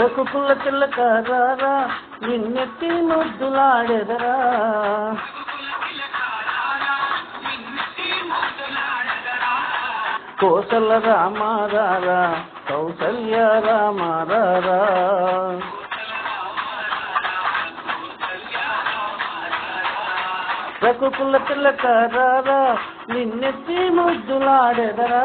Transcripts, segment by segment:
రకుకుల తిలకారా నిన్నెత్తి ముద్దులాడెదరా. కోసల రామారారా కౌసల్య రామారారా. రకుకుల తిలకారా నిన్నెత్తి ముద్దులాడెదరా.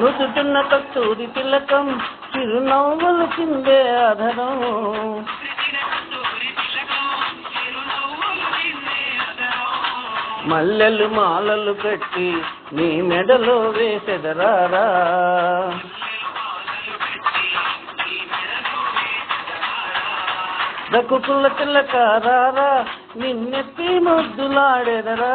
నుదుటిన కస్తూరి తిలకం చిరునవ్వుల కిందే అధరం. మల్లెలు మాలలు కట్టి నీ మెడలో వేసెదరారా. రకుకుల తిలకారారా నిన్నెత్తి ముద్దులాడెదరా.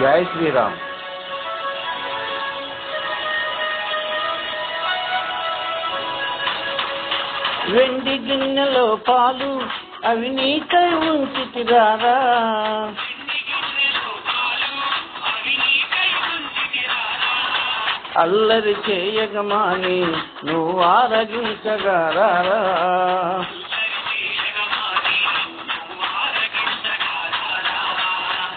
జై శ్రీరామ్. వెండి గిన్నెలో పాలు అవి నీకై ఉంచితిరారా? అల్లరి చేయగమాని నువ్వు ఆరగించగారా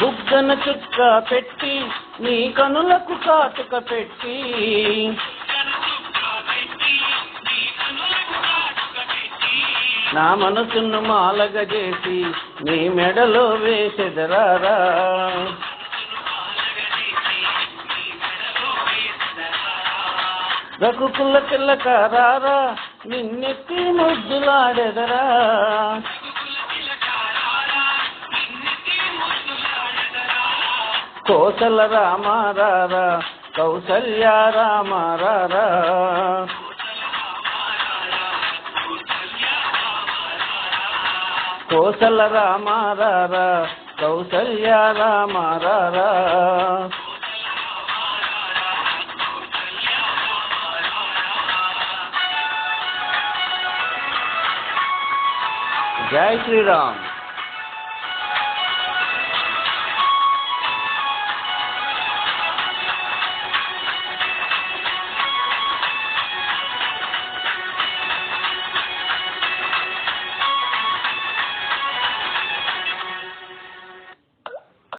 బుగ్గన చుక్క పెట్టి నీ కనులకు కాటుక పెట్టి. నా మనసును మాలగ చేసి నీ మెడలో వేసెదరారా. రఘుకుల తిల్లకారారా నిన్నెత్తి ముద్దులాడెదరా. కోసల రామ రారా కౌసల్య రామ రారా కోసల రామ రారా కౌసల్య రామ రారా జై శ్రీరామ్.